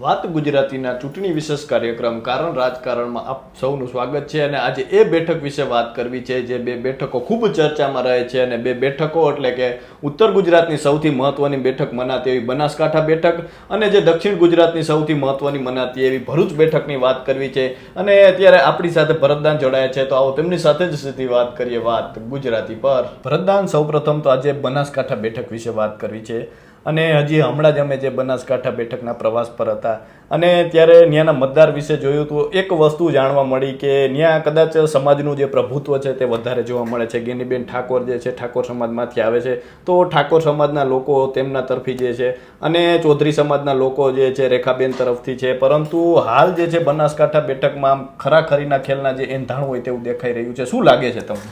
વાત ગુજરાતીના ચૂંટણી વિશેષ કાર્યક્રમ કારણ રાજકારણમાં આપ સૌનું સ્વાગત છે અને આજે એ બેઠક વિશે વાત કરવી છે જે બે બેઠકો ખૂબ ચર્ચામાં રહે છે અને બે બેઠકો એટલે કે ઉત્તર ગુજરાતની સૌથી મહત્વની બેઠક મનાતી એવી બનાસકાંઠા બેઠક અને જે દક્ષિણ ગુજરાતની સૌથી મહત્વની મનાતી એવી ભરૂચ બેઠકની વાત કરવી છે. અને અત્યારે આપણી સાથે ભરતદાન જોડાયા છે. તો આવો તેમની સાથે જ સીધી વાત કરીએ વાત ગુજરાતી પર. ભરતદાન, સૌપ્રથમ તો આજે બનાસકાંઠા બેઠક વિશે વાત કરવી છે. અને હજી હમણાં જ અમે જે બનાસકાંઠા બેઠકના પ્રવાસ પર હતા. અને ત્યારે ત્યાંના મતદાર વિશે જોયું તો એક વસ્તુ જાણવા મળી કે ત્યાં કદાચ સમાજનું જે પ્રભુત્વ છે તે વધારે જોવા મળે છે. ગેનીબેન ઠાકોર જે છે, ઠાકોર સમાજમાંથી આવે છે. તો ઠાકોર સમાજના લોકો તેમના તરફી જે છે અને ચૌધરી સમાજના લોકો જે છે, રેખાબેન તરફથી છે. પરંતુ હાલ જે છે બનાસકાંઠા બેઠકમાં આમ ખરાખરીના ખેલના જે એંધાણ હોય તેવું દેખાઈ રહ્યું છે. શું લાગે છે તમને?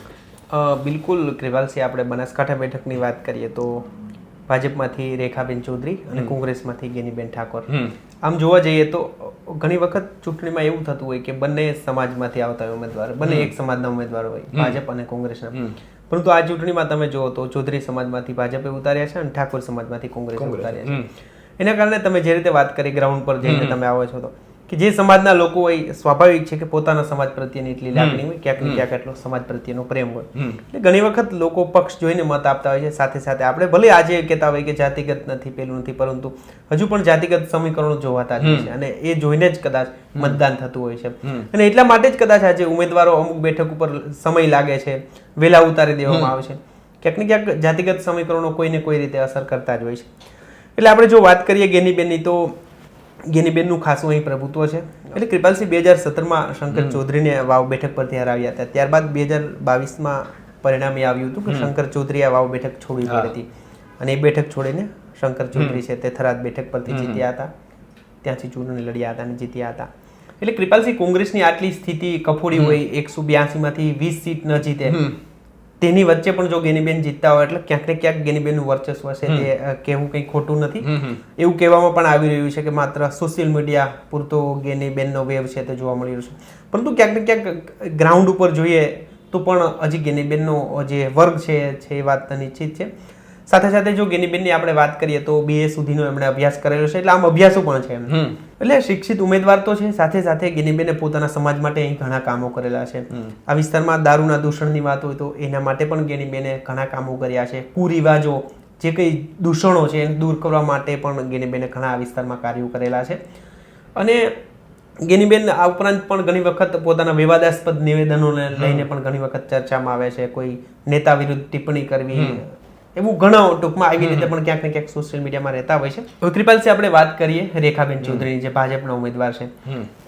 બિલકુલ કૃપાલસિંહ આપણે બનાસકાંઠા બેઠકની વાત કરીએ તો ભાજપમાંથી રેખાબેન ચૌધરી અને કોંગ્રેસમાંથી ગેનીબેન ઠાકોર. આમ જોવા જઈએ તો ઘણી વખત ચૂંટણીમાં એવું થતું હોય કે બંને સમાજમાંથી આવતા હોય ઉમેદવાર બંને એક સમાજના ઉમેદવાર હોય ભાજપ અને કોંગ્રેસના. પરંતુ આ ચૂંટણીમાં તમે જુઓ તો ચૌધરી સમાજમાંથી ભાજપે ઉતાર્યા છે અને ઠાકોર સમાજમાંથી કોંગ્રેસ ઉતાર્યા છે. એના કારણે તમે જે રીતે વાત કરી ગ્રાઉન્ડ પર જઈને તમે આવો છો તો. કે જે સમાજના લોકો હોય સ્વાભાવિક છે કે પોતાના સમાજ પ્રત્યેની એટલી લાગણી હોય ક્યાંક ને ક્યાંક એટલો સમાજ પ્રત્યેનો પ્રેમ હોય. એટલે ઘણી વખત લોકો પક્ષ જોઈને મત આપતા હોય છે સાથે સાથે આપણે ભલે આજે કહેતા હોય કે જાતિગત નથી પેલું નથી પરંતુ હજુ પણ જાતિગત સમીકરણો જોવાતા જ છે અને એ જોઈને જ કદાચ મતદાન થતું હોય છે. અને એટલા માટે જ કદાચ આજે ઉમેદવારો અમુક બેઠક ઉપર સમય લાગે છે વહેલા ઉતારી દેવામાં આવે છે. ક્યાંક ને ક્યાંક જાતિગત સમીકરણો કોઈને કોઈ રીતે અસર કરતા જ હોય છે. એટલે આપણે જો વાત કરીએ ગેની બેની તો ગેનીબેનનું ખાસું અહીં પ્રભુત્વ છે. એટલે કૃપાલસિંહ બે હજાર સત્તરમાં શંકર ચૌધરીને વાવ બેઠક પરથી હરાવ્યા હતા. ત્યારબાદ બે હજાર બાવીસમાં પરિણામ આવ્યું હતું કે શંકર ચૌધરીએ વાવ બેઠક છોડવી પડી હતી અને એ બેઠક છોડીને શંકર ચૌધરી છે તે થરાદ બેઠક પરથી જીત્યા હતા. ત્યાંથી ચૂંટણી લડ્યા હતા અને જીત્યા હતા. એટલે કૃપાલસિંહ કોંગ્રેસની આટલી સ્થિતિ કફોડી હોય એકસો બ્યાસીમાંથી વીસ સીટ ન જીતે તેની વચ્ચે પણ જો ગેનીબેન જીતતા હોય એટલે ક્યાંક ને ક્યાંક ગેનીબેનનું વર્ચસ્વ છે તે કહેવું કંઈ ખોટું નથી. એવું કહેવામાં પણ આવી રહ્યું છે કે માત્ર સોશિયલ મીડિયા પૂરતો ગેનીબેનનો વેવ છે તે જોવા મળી રહ્યો છે. પરંતુ ક્યાંક ને ક્યાંક ગ્રાઉન્ડ ઉપર જોઈએ તો પણ હજી ગેનીબેનનો જે વર્ગ છે છે એ વાત નિશ્ચિત છે. સાથે સાથે જો ગેનીબેનની આપણે વાત કરીએ તો બીએ સુધીનો એમણે અભ્યાસ કરેલો છે એટલે આમ અભ્યાસો પણ છે એમને. એટલે શિક્ષિત ઉમેદવાર તો છે સાથે સાથે ગેનીબેને પોતાના સમાજ માટે અહીં ઘણા કામો કરેલા છે. આ વિસ્તારમાં દારૂના દૂષણની વાત હોય તો એના માટે પણ ગેનીબેને ઘણા કામો કર્યા છે. કુરિવાજો જે કંઈ દૂષણો છે એને દૂર કરવા માટે પણ ગેનીબેને ઘણા આ વિસ્તારમાં કાર્યો કરેલા છે. અને ગેનીબેન આ ઉપરાંત પણ ઘણી વખત પોતાના વિવાદાસ્પદ નિવેદનોને લઈને પણ ઘણી વખત ચર્ચામાં આવે છે. કોઈ નેતા વિરુદ્ધ ટિપ્પણી કરવી એવું ઘણા ટૂંકમાં આવી રીતે પણ ક્યાંક ને ક્યાંક સોશિયલ મીડિયામાં રહેતા હોય છે. હવે કૃપાલસિંહ આપણે વાત કરીએ રેખાબેન ચૌધરીની જે ભાજપના ઉમેદવાર છે.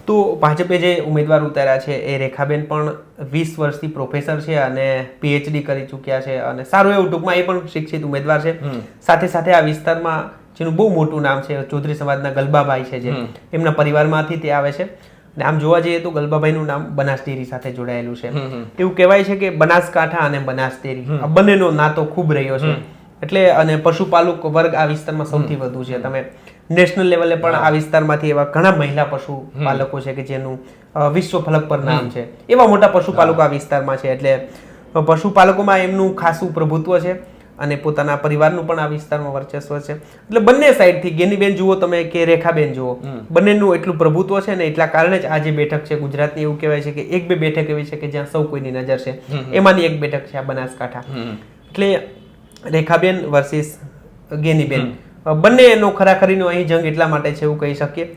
તો ભાજપે જે ઉમેદવાર ઉતાર્યા છે એ રેખાબેન પણ વીસ વર્ષથી પ્રોફેસર છે અને પીએચડી કરી ચૂક્યા છે અને સારું એવું ટૂંકમાં એ પણ શિક્ષિત ઉમેદવાર છે. સાથે સાથે આ વિસ્તારમાં જેનું બહુ મોટું નામ છે ચૌધરી સમાજના ગલબાભાઈ છે જે. એમના પરિવારમાંથી તે આવે છે. આમ જોવા જઈએ તો ગલબાભાઈનું નામ બનાસ ડેરી સાથે જોડાયેલું છે. એવું કહેવાય છે કે બનાસકાંઠા અને બનાસ ડેરી. આ બંનેનો નાતો ખૂબ રહ્યો છે. એટલે અને પશુપાલક વર્ગ આ વિસ્તારમાં સૌથી વધુ છે. તમે નેશનલ લેવલે પણ આ વિસ્તારમાંથી એવા ઘણા મહિલા પશુપાલકો છે કે જેનું વિશ્વ ફલક પર નામ છે. એવા મોટા પશુપાલકો આ વિસ્તારમાં છે. એટલે પશુપાલકોમાં એમનું ખાસું પ્રભુત્વ છે. અને પોતાના પરિવારનું પણ આ વિસ્તારમાં વર્ચસ્વ છે. એટલે બંને સાઈડથી ગેનીબેન જુઓ તમે કે રેખાબેન જુઓ બંનેનું એટલું પ્રભુત્વ છે ને એટલા કારણે જ આ જે બેઠક છે ગુજરાતની એવું કહેવાય છે કે એક બે બેઠક એવી છે કે જ્યાં સૌ કોઈની નજર છે. એમાંની એક બેઠક છે આ બનાસકાંઠા. એટલે રેખાબેન વર્સિસ ગેનીબેન. બંને બંનેનો ખરાખરીનો અહીં જંગ એટલા માટે છે એવું કહી શકીએ.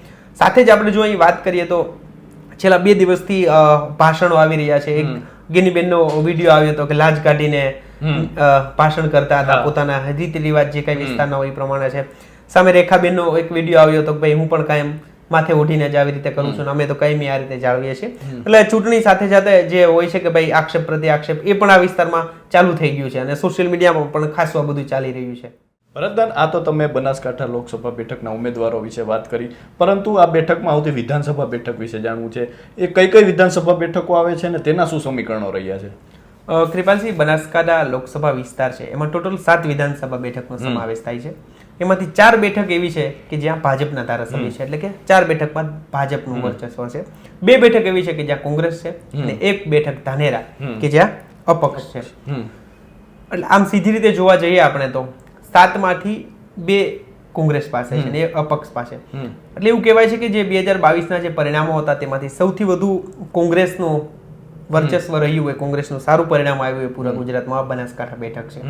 સાથે જ આપણે જો અહીં વાત કરીએ તો છેલ્લા બે દિવસથી ભાષણો આવી રહ્યા છે. એક ગેનીબેનનો વીડિયો આવ્યો હતો કે લાજ કાઢીને ભાષણ કરતા હતા પોતાના રીત રિવાજ જે કઈ વિસ્તારના હોય એ પ્રમાણે છે. સામે રેખાબેનનો એક વીડિયો આવ્યો હતો કે ભાઈ હું પણ કાયમ માથે ઉઠીને જ આવી રીતે કરું છું અમે તો કાયમી આ રીતે જાળવીએ છીએ. એટલે ચૂંટણી સાથે સાથે જે હોય છે કે ભાઈ આક્ષેપ પ્રતિ આક્ષેપ એ પણ આ વિસ્તારમાં ચાલુ થઈ ગયું છે અને સોશિયલ મીડિયામાં પણ ખાસું આ બધું ચાલી રહ્યું છે. ભરતદાન આ તો તમે બનાસકાંઠા લોકસભા બેઠકના ઉમેદવારો વિશે વાત કરી. પરંતુ આ બેઠકમાં આવતી વિધાનસભા બેઠક વિશે જાણવું છે. એ કઈ કઈ વિધાનસભા બેઠકો આવે છે અને તેના શું સમીકરણો રહ્યા છે? કૃપાલસિંહ બનાસકાંઠા લોકસભા વિસ્તાર છે. એમાં ટોટલ સાત વિધાનસભા બેઠકનો સમાવેશ થાય છે. એમાંથી ચાર બેઠક એવી છે કે જ્યાં ભાજપના ધારાસભ્ય છે. એટલે કે ચાર બેઠકમાં ભાજપનું વર્ચસ્વ છે. બે બેઠક એવી છે કે જ્યાં કોંગ્રેસ છે અને એક બેઠક ધાનેરા કે જ્યાં અપક્ષ છે. એટલે આમ સીધી રીતે જોવા જઈએ આપણે તો સાતમાંથી બે કોંગ્રેસ પાસે છે ને અપક્ષ પાસે. એટલે એવું કહેવાય છે કે જે બે હજાર બાવીસના જે પરિણામો હતા તેમાંથી સૌથી વધુ કોંગ્રેસનું વર્ચસ્વ રહ્યું હોય કોંગ્રેસનું સારું પરિણામ આવ્યું હોય પૂરા ગુજરાતમાં બનાસકાંઠા બેઠક છે.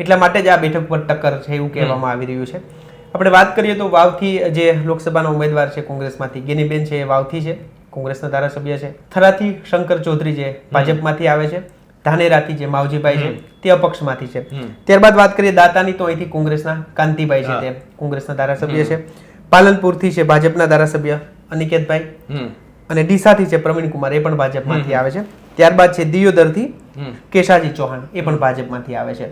એટલા માટે જ આ બેઠક પર ટક્કર છે એવું કહેવામાં આવી રહ્યું છે. આપણે વાત કરીએ તો વાવથી જે લોકસભાના ઉમેદવાર છે કોંગ્રેસમાંથી ગેનીબેન છે એ વાવથી છે કોંગ્રેસના ધારાસભ્ય છે. થરાથી શંકર ચૌધરી જે ભાજપમાંથી આવે છે. ધાનેરાથી જે માવજીભાઈ છે તે અપક્ષમાંથી છે. ત્યારબાદ વાત કરીએ દાતાની તો અહીંથી કોંગ્રેસના કાંતિભાઈ છે તે. કોંગ્રેસના ધારાસભ્ય છે. પાલનપુરથી છે ભાજપના ધારાસભ્ય અનિકેતભાઈ. અને ડીસાથી છે પ્રવીણ કુમાર એ પણ ભાજપમાંથી આવે છે. ત્યારબાદ છે દિયોદરથી. કેશાજી ચૌહાણ એ પણ ભાજપમાંથી આવે છે.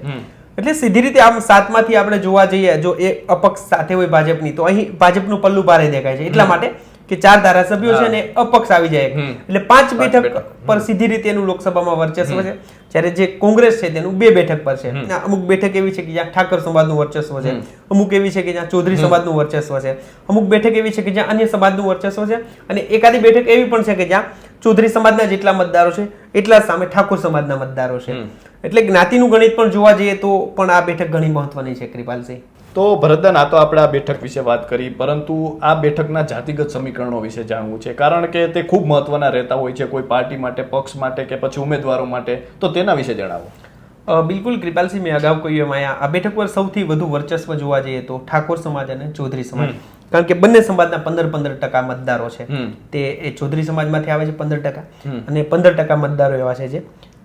એટલે સીધી રીતે આમ સાતમાંથી આપણે જોવા જઈએ જો એ અપક્ષ સાથે હોય ભાજપની તો અહીં ભાજપનું પલ્લું ભારે દેખાય છે. એટલા માટે કે ચાર ધારાસભ્યો છે ને અપક્ષ આવી જાય એટલે પાંચ બેઠક. પર સીધી રીતે એનું લોકસભામાં વર્ચસ્વ છે. જ્યારે જે કોંગ્રેસ છે તેનું બે બેઠક પર છે. અમુક બેઠક એવી છે કે જ્યાં ઠાકર સમાજનું વર્ચસ્વ છે. અમુક એવી છે કે જ્યાં ચૌધરી સમાજનું વર્ચસ્વ છે. અમુક બેઠક એવી છે કે જ્યાં અન્ય સમાજનું વર્ચસ્વ છે. અને એકાદી બેઠક એવી પણ છે કે જ્યાં ચૌધરી સમાજના જેટલા મતદારો છે એટલા સામે ઠાકોર સમાજના મતદારો છે. એટલે જ્ઞાતિનું ગણિત પણ જોવા જઈએ તો પણ આ બેઠક ઘણી મહત્વની છે કૃપાલસિંહ. તો ભરતદાન આ તો આપણે આ બેઠક વિશે વાત કરી પરંતુ આ બેઠકના જાતિગત સમીકરણો વિશે જાણવું છે. કારણ કે તે ખૂબ મહત્વના રહેતા હોય છે કોઈ પાર્ટી માટે પક્ષ માટે કે પછી ઉમેદવારો માટે. તો તેના વિશે જણાવો. બિલકુલ કૃપાલસિંહ મેં અગાઉ કહ્યું એમ આ બેઠક પર સૌથી વધુ વર્ચસ્વ જોવા જઈએ તો ઠાકોર સમાજ અને ચૌધરી સમાજ. કારણ કે બંને સમાજના પંદર પંદર ટકા મતદારો છે. તે એ ચૌધરી સમાજમાંથી આવે છે પંદર ટકા અને પંદર ટકા મતદારો એવા છે જે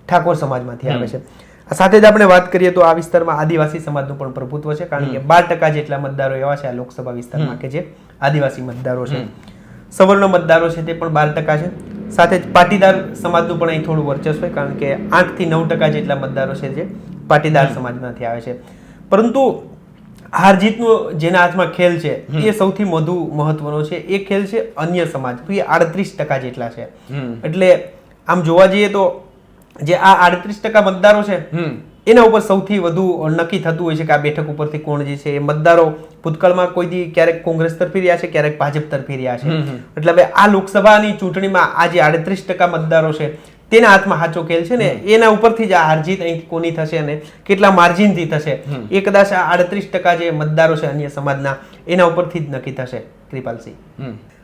ઠાકોર સમાજમાંથી આવે છે. સાથે જ આપણે વાત કરીએ તો આ વિસ્તારમાં આદિવાસી સમાજનું પણ પ્રભુત્વ છે. કારણ કે બાર ટકા જેટલા મતદારો એવા છે આ લોકસભા વિસ્તારમાં કે જે આદિવાસી મતદારો છે. સવર્ણ મતદારો છે તે પણ બાર ટકા છે. સાથે જ પાટીદાર સમાજનું પણ અહીં થોડું વર્ચસ્વ હોય કારણ કે આઠથી નવ ટકા જેટલા મતદારો છે જે પાટીદાર સમાજમાંથી આવે છે. પરંતુ હાર જીતનો જેના હાથમાં ખેલ છે એ સૌથી વધુ મહત્વનો છે. એ ખેલ છે અન્ય સમાજ એ આડત્રીસ ટકા જેટલા છે. એટલે આમ જોવા જઈએ તો જે આ આડત્રીસ ટકા મતદારો છે એના ઉપર સૌથી વધુ નક્કી થતું હોય છે કે આ બેઠક ઉપરથી કોણ જે છે એ મતદારો ભૂતકાળમાં કોઈ દી ક્યારેક કોંગ્રેસ તરફી રહ્યા છે ક્યારેક ભાજપ તરફી રહ્યા છે. એટલે હવે આ લોકસભાની ચૂંટણીમાં આ જે આડત્રીસ ટકા મતદારો છે તેના હાથમાં હાચો ખેલ છે ને એના ઉપરથી જ આ હારજીત અહીં કોની થશે અને કેટલા માર્જિનથી થશે એ કદાચ આ આડત્રીસ ટકા જે મતદારો છે અન્ય સમાજના એના ઉપરથી જ નક્કી થશે. કૃપાલસિંહ.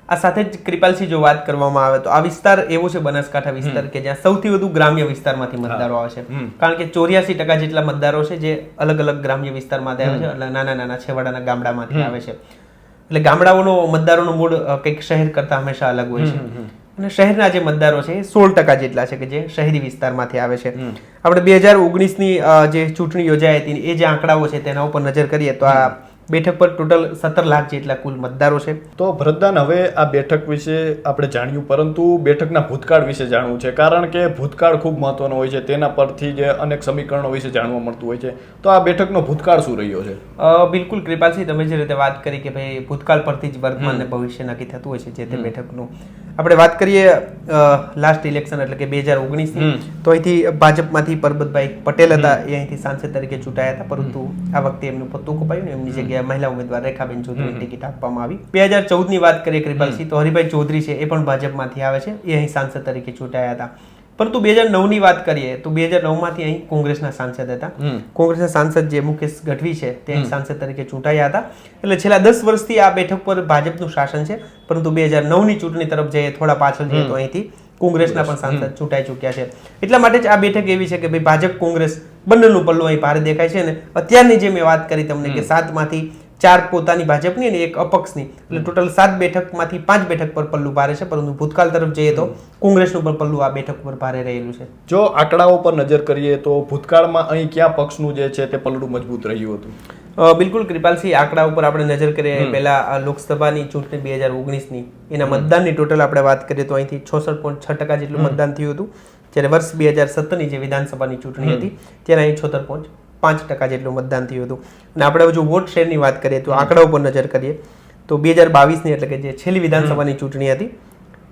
આ સાથે જ કૃપાલસિંહ જો વાત કરવામાં આવે તો આ વિસ્તાર એવો છે બનાસકાંઠા વિસ્તાર કે જ્યાં સૌથી વધુ ગ્રામ્ય વિસ્તારમાંથી મતદારો આવે છે. કારણ કે ચોર્યાસી ટકા જેટલા મતદારો છે જે અલગ અલગ ગ્રામ્ય વિસ્તારમાંથી આવે છે એટલે નાના નાના છેવાડાના ગામડામાંથી આવે છે. એટલે ગામડાઓનો મતદારોનો મૂળ કંઈક શહેર કરતા હંમેશા અલગ હોય છે. અને શહેરના જે મતદારો છે એ સોળ ટકા જેટલા છે કે જે શહેરી વિસ્તારમાંથી આવે છે. આપણે બે હજાર ઓગણીસની જે ચૂંટણી યોજાઈ હતી એ જે આંકડાઓ છે તેના ઉપર નજર કરીએ તો આ બેઠક પર ટોટલ સત્તર લાખ જેટલા કુલ મતદારો છે. તો ભરતદાન હવે આ બેઠક વિશે આપણે જાણ્યું પરંતુ બેઠકના ભૂતકાળ વિશે જાણવું છે. કારણ કે ભૂતકાળ ખૂબ મહત્વનો હોય છે તેના પરથી જે અનેક સમીકરણો વિશે જાણવા મળતું હોય છે. તો આ બેઠકનો ભૂતકાળ શું રહ્યો છે? બિલકુલ કૃપાલસિંહ તમે જે રીતે વાત કરી કે ભાઈ ભૂતકાળ પરથી જ વર્તમાન અને ભવિષ્ય નક્કી થતું હોય છે જે તે બેઠકનું. આપણે વાત કરીએ લાસ્ટ ઇલેક્શન એટલે કે બે હજાર ઓગણીસની. તો અહીંથી ભાજપમાંથી પરબતભાઈ પટેલ હતા એ અહીંથી સાંસદ તરીકે ચૂંટાયા હતા પરંતુ આ વખતે એમનું પત્તું કપાયું ને એમની જગ્યાએ મહિલા ઉમેદવાર રેખાબેન ચૌધરીને ટિકિટ આપવામાં આવી. બે હજાર ચૌદની વાત કરીએ કૃપાલસિંહ તો હરિભાઈ ચૌધરી છે એ પણ ભાજપમાંથી આવે છે. એ અહીં સાંસદ તરીકે ચૂંટાયા હતા. પરંતુ બે હજાર નવની વાત કરીએ તો બે હજાર નવમાંથી અહીં કોંગ્રેસના સાંસદ હતા. કોંગ્રેસના સાંસદ જે મુકેશ ગઢવી છે તે અહીં સાંસદ તરીકે ચૂંટાયા હતા. એટલે છેલ્લા દસ વર્ષથી આ બેઠક પર ભાજપનું શાસન છે. પરંતુ બે હજાર નવની ચૂંટણી તરફ જઈએ થોડા પાછળ જઈએ તો અહીંથી કોંગ્રેસના પણ સાંસદ ચૂંટાઈ ચૂક્યા છે. એટલા માટે જ આ બેઠક એવી છે કે ભાઈ ભાજપ કોંગ્રેસ બંનેનું પલ્લું અહીં ભારે દેખાય છે અને અત્યારની જે મેં વાત કરી તમને કે સાતમાંથી ચાર પોતાની ભાજપની અને એક અપક્ષની. એટલે ટોટલ સાત બેઠકમાંથી પાંચ બેઠક પર પલ્લું ભારે છે પરંતુ ભૂતકાળ તરફ જઈએ તો કોંગ્રેસનું પણ પલ્લું આ બેઠક પર ભારે રહેલું છે. જો આંકડાઓ પર નજર કરીએ તો ભૂતકાળમાં અહીં ક્યાં પક્ષનું જે છે તે પલડું મજબૂત રહ્યું હતું? બિલકુલ કૃપાલસિંહ આંકડા ઉપર આપણે નજર કરીએ પહેલા લોકસભાની ચૂંટણી બે હજાર ઓગણીસની. એના મતદાનની ટોટલ આપણે વાત કરીએ તો અહીંથી છોસઠ પોઈન્ટ છ ટકા જેટલું મતદાન થયું હતું. જ્યારે વર્ષ બે હજાર સત્તરની જે વિધાનસભાની ચૂંટણી હતી ત્યારે અહીં છોતર પોઈન્ટ પાંચ ટકા જેટલું મતદાન થયું હતું. અને આપણે જો વોટ શેરની વાત કરીએ તો આંકડા ઉપર નજર કરીએ તો બે હજાર બાવીસની એટલે કે જે છેલ્લી વિધાનસભાની ચૂંટણી હતી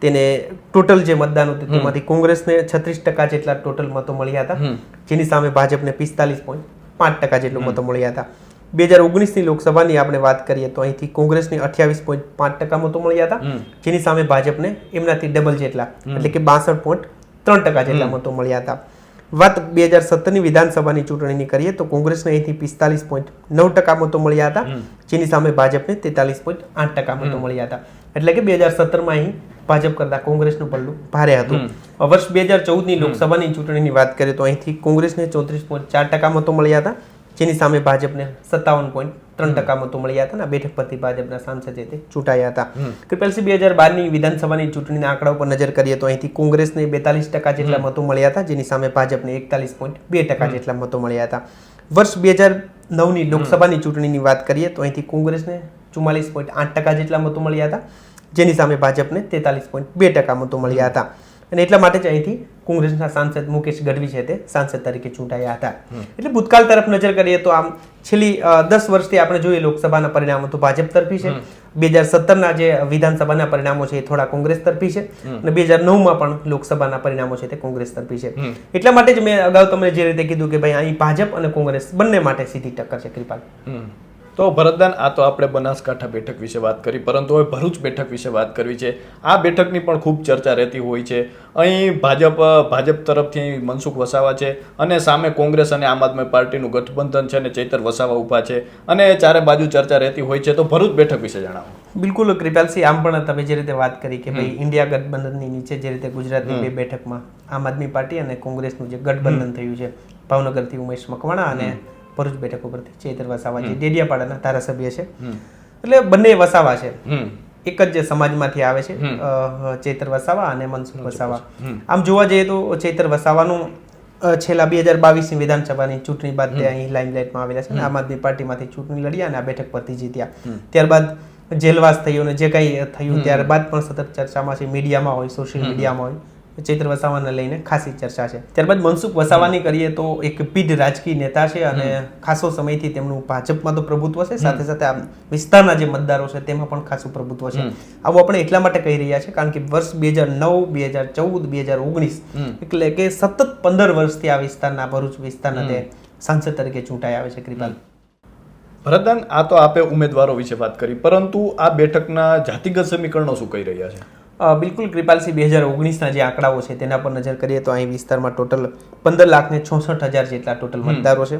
તેને ટોટલ જે મતદાન હતું તેમાંથી કોંગ્રેસને છત્રીસ ટકા જેટલા ટોટલ મતો મળ્યા હતા. જેની સામે ભાજપને પિસ્તાલીસ પોઈન્ટ પાંચ ટકા જેટલું મતો મળ્યા હતા. બે હજાર ઓગણીસની લોકસભાની આપણે વાત કરીએ તો અહીંથી કોંગ્રેસને અઠ્યાવીસ પોઈન્ટ પાંચ ટકા મતો મળ્યા હતા. જેની સામે ભાજપને એમનાથી ડબલ જેટલા એટલે કે બાસઠ પોઈન્ટ ત્રણ ટકા જેટલા મતો મળ્યા હતા. વાત બે હજાર સત્તરની વિધાનસભાની ચૂંટણીની કરીએ તો કોંગ્રેસને અહીંથી પિસ્તાલીસ પોઈન્ટ નવ ટકા મતો મળ્યા હતા. જેની સામે ભાજપને તેતાલીસ પોઈન્ટ આઠ ટકા મતો મળ્યા હતા. એટલે કે બે હજાર સત્તરમાં અહીં ભાજપ કરતા કોંગ્રેસનું પલ્લું ભારે હતું. વર્ષ બે હજાર ચૌદની લોકસભાની ચૂંટણીની વાત કરીએ તો અહીંથી કોંગ્રેસને ચોત્રીસ પોઈન્ટ ચાર ટકા મતો મળ્યા હતા. જેની સામે ભાજપને સત્તાવન પોઈન્ટ ત્રણ ટકા મતો મળ્યા હતા ને બેઠક પરથી ભાજપના સાંસદ જે તે ચૂંટાયા હતા. કૃપાલસિંહ બે હજાર બારની વિધાનસભાની ચૂંટણીના આંકડા ઉપર નજર કરીએ તો અહીંથી કોંગ્રેસને બેતાલીસ ટકા જેટલા મતો મળ્યા હતા જેની સામે ભાજપને એકતાલીસ પોઈન્ટ બે ટકા જેટલા મતો મળ્યા હતા. વર્ષ બે હજાર નવની લોકસભાની ચૂંટણીની વાત કરીએ તો અહીંથી કોંગ્રેસને ચુમ્માલીસ પોઈન્ટ આઠ ટકા જેટલા મતો મળ્યા હતા જેની સામે ભાજપને તેતાલીસ પોઈન્ટ બે ટકા મતો મળ્યા હતા. અને એટલા માટે જ અહીંથી કોંગ્રેસના સાંસદ મુકેશ ગઢવી છે તે સાંસદ તરીકે ચૂંટાયા હતા. એટલે ભૂતકાળ તરફ નજર કરીએ તો આમ છેલ્લી દસ વર્ષથી આપણે જોઈએ લોકસભાના પરિણામો તો ભાજપ તરફી છે. બે હજાર સત્તરના જે વિધાનસભાના પરિણામો છે એ થોડા કોંગ્રેસ તરફી છે. અને બે હજાર નવમાં પણ લોકસભાના પરિણામો છે તે કોંગ્રેસ તરફી છે. એટલા માટે જ મેં અગાઉ તમને જે રીતે કીધું કે ભાઈ અહીં ભાજપ અને કોંગ્રેસ બંને માટે સીધી ટક્કર છે કૃપાલ. તો ભરતદાન આ તો આપણે બનાસકાંઠા બેઠક વિશે વાત કરી પરંતુ હવે ભરૂચ બેઠક વિશે વાત કરવી છે. આ બેઠકની પણ ખૂબ ચર્ચા રહેતી હોય છે. અહીં ભાજપ ભાજપ તરફથી મનસુખ વસાવા છે અને સામે કોંગ્રેસ અને આમ આદમી પાર્ટીનું ગઠબંધન છે અને ચૈતર વસાવા ઊભા છે. અને ચારે બાજુ ચર્ચા રહેતી હોય છે. તો ભરૂચ બેઠક વિશે જણાવો. બિલકુલ કૃપાલસિંહ આમ પણ તમે જે રીતે વાત કરી કે ભાઈ ઇન્ડિયા ગઠબંધનની નીચે જે રીતે ગુજરાતની બે બેઠકમાં આમ આદમી પાર્ટી અને કોંગ્રેસનું જે ગઠબંધન થયું છે. ભાવનગરથી ઉમેશ મકવાણા અને ભરૂચ બેઠક ઉપરથી ચેતર વસાવા જે ડેડિયાપાડાના ધારાસભ્ય છે. એટલે બંને વસાવા છે. એક જ જે સમાજમાંથી આવે છે ચેતર વસાવા અને મનસુખ વસાવા. આમ જોવા જઈએ તો ચેતર વસાવાનું છેલ્લા બે હજાર બાવીસની વિધાનસભાની ચૂંટણી બાદ તે અહીં લાઇમલાઇટમાં આવેલા છે આમ આદમી પાર્ટીમાંથી ચૂંટણી લડ્યા અને આ બેઠક પરથી જીત્યા. ત્યારબાદ જેલવાસ થયું અને જે કંઈ થયું ત્યારબાદ પણ સતત ચર્ચામાં છે મીડિયામાં હોય સોશિયલ મીડિયામાં હોય. ચૈત્ર વસાવાને લઈને ખાસી ચર્ચા છે. ત્યારબાદ મનસુખ વસાવાની કરીએ તો એક પીઢ રાજકીય નેતા છે અને ખાસો સમયથી તેમનું ભાજપમાં તો પ્રભુત્વ છે સાથે સાથે આ વિસ્તારના જે મતદારો છે તેમાં પણ ખાસું પ્રભુત્વ છે. આવું આપણે એટલા માટે કહી રહ્યા છે કારણ કે વર્ષ બે હજાર નવ બે હજાર ચૌદ બે હજાર ઓગણીસ એટલે કે સતત પંદર વર્ષથી આ વિસ્તારના ભરૂચ વિસ્તારના તે સાંસદ તરીકે ચૂંટાઈ આવે છે કૃપાલ ભરતદાન આ તો આપે ઉમેદવારો વિશે વાત કરી પરંતુ આ બેઠકના જાતિગત સમીકરણો શું કહી રહ્યા છે? બિલકુલ કૃપાલસિંહ બે હજાર ઓગણીસના જે આંકડાઓ છે તેના પર નજર કરીએ તો અહીં વિસ્તારમાં ટોટલ પંદર લાખને ચોસઠ હજાર જેટલા ટોટલ મતદારો છે.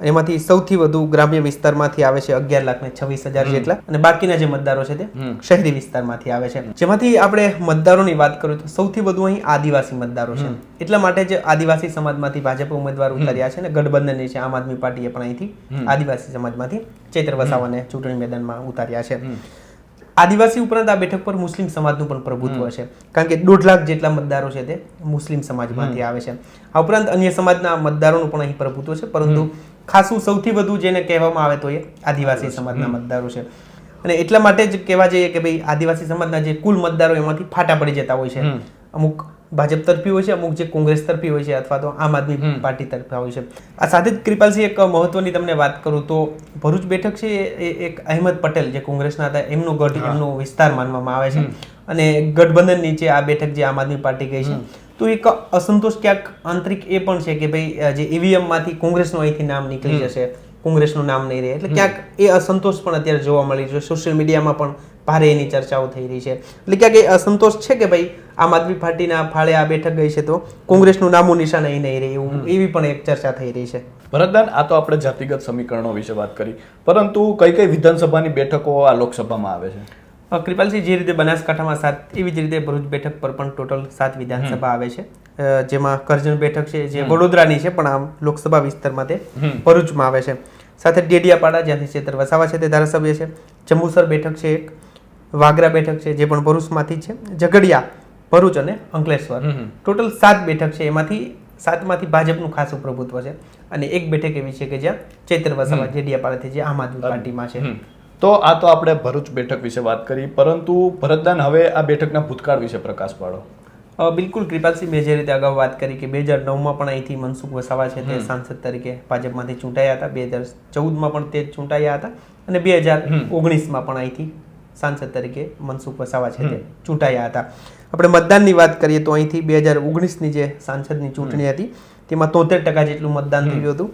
એમાંથી સૌથી વધુ ગ્રામ્ય વિસ્તારમાંથી આવે છે અગિયાર લાખ ને છવ્વીસ હજાર જેટલા. અને બાકીના જે મતદારો છે તે શહેરી વિસ્તારમાંથી આવે છે. જેમાંથી આપણે મતદારોની વાત કરીએ તો સૌથી વધુ અહીં આદિવાસી મતદારો છે. એટલા માટે જ આદિવાસી સમાજમાંથી ભાજપ ઉમેદવાર ઉતાર્યા છે અને ગઠબંધન છે આમ આદમી પાર્ટીએ પણ અહીંથી આદિવાસી સમાજમાંથી ચૈત્ર વસાવાને ચૂંટણી મેદાનમાં ઉતાર્યા છે. આદિવાસી ઉપરાંત આ બેઠક પર મુસ્લિમ સમાજનું પણ પ્રભુત્વ છે. કારણ કે દોઢ લાખ જેટલા મતદારો છે તે મુસ્લિમ સમાજમાંથી આવે છે. આ ઉપરાંત અન્ય સમાજના મતદારોનું પણ અહીં પ્રભુત્વ છે. પરંતુ ખાસું સૌથી વધુ જેને કહેવામાં આવે તો એ આદિવાસી સમાજના મતદારો છે. અને એટલા માટે જ કહેવા જઈએ કે ભાઈ આદિવાસી સમાજના જે કુલ મતદારો એમાંથી ફાટા પડી જતા હોય છે. અમુક ભાજપ તરફી હોય છે અમુક જે કોંગ્રેસ તરફી હોય છે અથવા તો આમ આદમી પાર્ટી તરફી હોય છે. આ સાથે જ કૃપાલસિંહ એક મહત્વની તમને વાત કરું તો ભરૂચ બેઠક છે એ એક અહેમદ પટેલ જે કોંગ્રેસના હતા એમનો ગઢ એમનો વિસ્તાર માનવામાં આવે છે. અને ગઠબંધન નીચે આ બેઠક જે આમ આદમી પાર્ટી ગઈ છે. તો એક અસંતોષ ક્યાંક આંતરિક એ પણ છે કે ભાઈ જે ઈવીએમમાંથી કોંગ્રેસનું અહીંથી નામ નીકળી જશે કોંગ્રેસનું નામ નહીં રહે. એટલે ક્યાંક એ અસંતોષ પણ અત્યારે જોવા મળી રહ્યો છે. સોશિયલ મીડિયામાં પણ ભારે એની ચર્ચાઓ થઈ રહી છે. એટલે ક્યાંક એ અસંતોષ છે કે ભાઈ આમ આદમી પાર્ટીના ફાળે આ બેઠક ગઈ છે તો કોંગ્રેસનું નામું નિશાન અહીં નહીં રહે એવું એવી પણ એક ચર્ચા થઈ રહી છે. ભરતદાન આ તો આપણે જાતિગત સમીકરણો વિશે વાત કરી. પરંતુ કઈ કઈ વિધાનસભાની બેઠકો આ લોકસભામાં આવે છે? કૃપાલસિંહ જે રીતે બનાસકાંઠામાં સાત એવી જ રીતે ભરૂચ બેઠક પર પણ ટોટલ સાત વિધાનસભા આવે છે. જેમાં કરજણ બેઠક છે જે વડોદરાની છે પણ આમ લોકસભા વિસ્તારમાં તે ભરૂચમાં આવે છે. સાથે ડેડિયાપાડા જ્યાંથી ચેતર વસાવા છે તે ધારાસભ્ય છે. જંબુસર બેઠક છે એક. વાગરા બેઠક છે જે પણ ભરૂચમાંથી છે ઝઘડિયા ભરૂચ અને અંકલેશ્વર. ટોટલ સાત બેઠક છે એમાંથી સાતમાંથી ભાજપનું ખાસું પ્રભુત્વ છે અને એક બેઠક એવી છે કે જ્યાં ચૈત્ર વસાવા ડેડિયાપાડાથી જે આમ આદમી પાર્ટીમાં છે. તો આ તો આપણે ભરૂચ બેઠક વિશે વાત કરી પરંતુ ભરતદાન હવે આ બેઠકના ભૂતકાળ વિશે પ્રકાશ પાડો. બિલકુલ કૃપાલસિંહ મેં જે રીતે અગાઉ વાત કરી કે બે હજાર નવમાં પણ અહીંથી મનસુખ વસાવા છે તે સાંસદ તરીકે ભાજપમાંથી ચૂંટાયા હતા બે હજાર ચૌદમાં પણ તે ચૂંટાયા હતા અને બે હજાર ઓગણીસમાં પણ અહીંથી સાંસદ તરીકે મનસુખ વસાવા છે તે ચૂંટાયા હતા. આપણે મતદાનની વાત કરીએ તો અહીંથી બે હજાર ઓગણીસની જે સાંસદની ચૂંટણી હતી તેમાં તોતેર ટકા જેટલું મતદાન થયું હતું.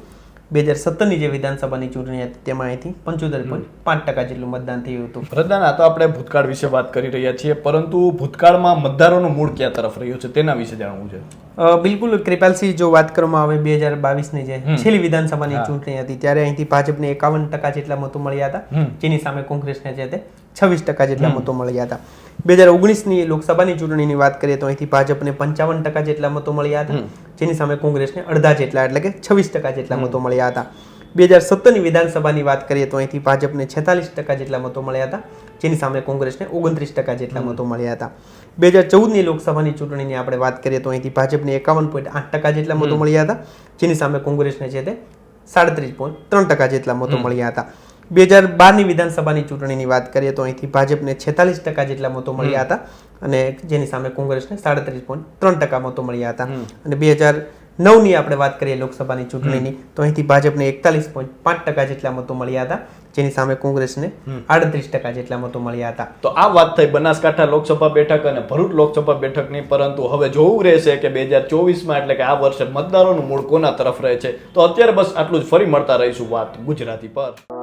બે હજાર સત્તરની જે વિધાનસભાની ચૂંટણી હતી તેમાં અહીંથી પંચોતેર પોઈન્ટ પાંચ ટકા જેટલું મતદાન થયું હતું. પ્રધાન આ તો આપણે ભૂતકાળ વિશે વાત કરી રહ્યા છીએ પરંતુ ભૂતકાળમાં મતદારોનું મૂળ ક્યાં તરફ રહ્યું છે તેના વિશે જાણવું છે. બિલકુલ કૃપાલસિંહ જો વાત કરવામાં આવે બે હજાર બાવીસની જે છેલ્લી વિધાનસભાની ચૂંટણી હતી ત્યારે અહીંથી ભાજપને એકાવન ટકા જેટલા મતો મળ્યા હતા. જેની સામે કોંગ્રેસને છે તે છવ્વીસ ટકા જેટલા મતો મળ્યા હતા. બે હજાર ઓગણીસની લોકસભાની ચૂંટણીની વાત કરીએ તો અહીંથી ભાજપને પંચાવન ટકા જેટલા મતો મળ્યા હતા. જેની સામે કોંગ્રેસને અડધા જેટલા એટલે કે છવ્વીસ ટકા જેટલા મતો મળ્યા હતા. બે હજાર સત્તરની વિધાનસભાની વાત કરીએ તો અહીંથી ભાજપને છેતાલીસ ટકા જેટલા મતો મળ્યા હતા જેની સામે કોંગ્રેસને ઓગણત્રીસ ટકા જેટલા મતો મળ્યા હતા. બે હજાર ચૌદની લોકસભાની ચૂંટણીની આપણે વાત કરીએ તો અહીંથી ભાજપને એકાવન પોઈન્ટ આઠ ટકા જેટલા મતો મળ્યા હતા જેની સામે કોંગ્રેસને છે તે સાડત્રીસ પોઈન્ટ ત્રણ ટકા જેટલા મતો મળ્યા હતા. બે હજાર બારની વિધાનસભાની ચૂંટણીની વાત કરીએ તો અહીંથી ભાજપને છેતાલીસ ટકા જેટલા મતો મળ્યા હતા અને જેની સામે કોંગ્રેસને સાડત્રીસ પોઈન્ટ ત્રણ ટકા મતો મળ્યા હતા. અને બે હજાર નવની આપણે વાત કરીએ લોકસભાની ચૂંટણીની તો અહીંથી ભાજપને એકતાલીસ પોઈન્ટ પાંચ ટકા જેટલા મતો મળ્યા હતા જેની સામે કોંગ્રેસને આડત્રીસ ટકા જેટલા મતો મળ્યા હતા. તો આ વાત થઈ બનાસકાંઠા લોકસભા બેઠક અને ભરૂચ લોકસભા બેઠકની પરંતુ હવે જોવું રહેશે કે બે હજાર ચોવીસમાં એટલે કે આ વર્ષે મતદારોનું મૂળ કોના તરફ રહે છે? તો અત્યારે બસ આટલું જ ફરી મળતા રહીશું વાત ગુજરાતી પર.